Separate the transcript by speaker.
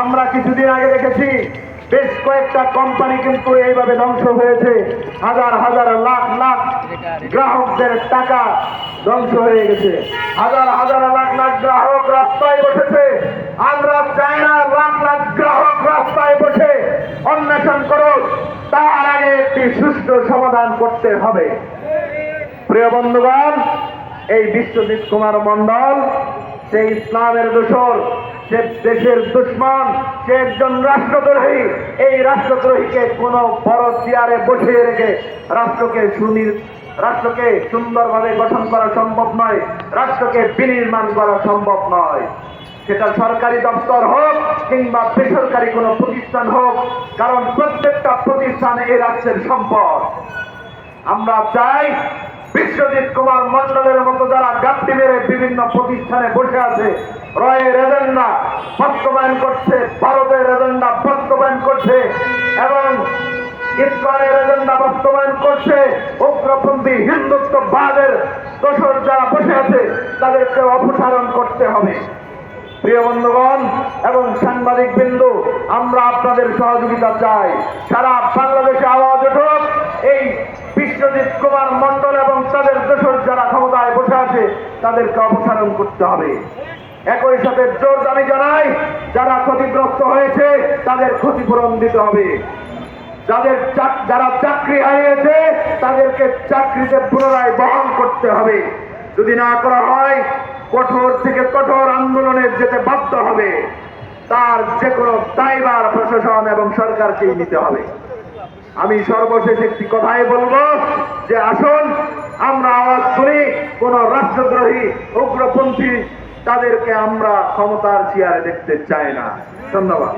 Speaker 1: আমরা কিছুদিন আগে দেখেছি বেশ কয়েকটা কোম্পানি কিন্তু এইভাবে ধ্বংস হয়েছে। হাজার হাজার, লাখ লাখ গ্রাহকদের টাকা ধ্বংস হয়ে গেছে। হাজার হাজার, লাখ লাখ গ্রাহক রাস্তায় বসেছে। আমরা চাই না লাখ লাখ গ্রাহক রাস্তায় বসে অন্বেষণ করুক। তার আগে একটি সুষ্ঠু সমাধান করতে হবে। প্রিয় বন্ধুগণ, এই বিশ্বজিৎ কুমার মন্ডল সে ইসলামের দোসর সে দেশের দুশ্মন, সে একজন রাষ্ট্রদ্রোহী। এই রাষ্ট্রদ্রোহীকে কোনো বড় চেয়ারে বসিয়ে রেখে রাষ্ট্রকে সুনির রাষ্ট্রকে সুন্দরভাবে গঠন করা সম্ভব নয়, রাষ্ট্রকে বিনির্মাণ করা সম্ভব নয়। সেটা সরকারি দপ্তর হোক কিংবা বেসরকারি কোনো প্রতিষ্ঠান হোক, কারণ প্রত্যেকটা প্রতিষ্ঠান এই রাষ্ট্রের সম্পদ। আমরা চাই মন্ডলের মতো যারা গাপ্তি মেরে বিভিন্ন প্রতিষ্ঠানে বসে আছে, রয়ের এজেন্ডা বাস্তবায়ন করছে, ভারতের এজেন্ডা বাস্তবায়ন করছে এবং ইসলামের এজেন্ডা বাস্তবায়ন করছে। উগ্রপন্থী হিন্দুত্ববাদের দোষর যারা বসে আছে, তাদেরকে অপসারণ করতে হবে। প্রিয় বন্ধুগণ এবং সাংবাদিক বিন্দু, আমরা আপনাদের সহযোগিতা চাই। সারা বাংলাদেশে আওয়াজ উঠুক এই বিশ্বজিৎ কুমার মন্ডল এবং তাদের দেশের যারা ক্ষমতায় বসে আছে তাদেরকে অপসারণ করতে হবে। একই সাথে জোর দাবি জানাই, যারা ক্ষতিগ্রস্ত হয়েছে, তাদের ক্ষতিপূরণ দিতে হবে। যাদের যারা চাকরি হারিয়েছে, তাদেরকে চাকরিতে পুনরায় বহাল করতে হবে। যদি না করা হয়, কঠোর থেকে কঠোর আন্দোলনে যেতে বাধ্য হবে। তার যে কোনো দায়বার প্রশাসন এবং সরকারকেই নিতে হবে। আমি সর্বশেষ একটি কথাই বলব যে, আসুন আমরা আওয়াজ শুনি কোন রাষ্ট্রদ্রোহী উগ্রপন্থী তাদেরকে আমরা ক্ষমতার চেয়ারে দেখতে চাই না। ধন্যবাদ।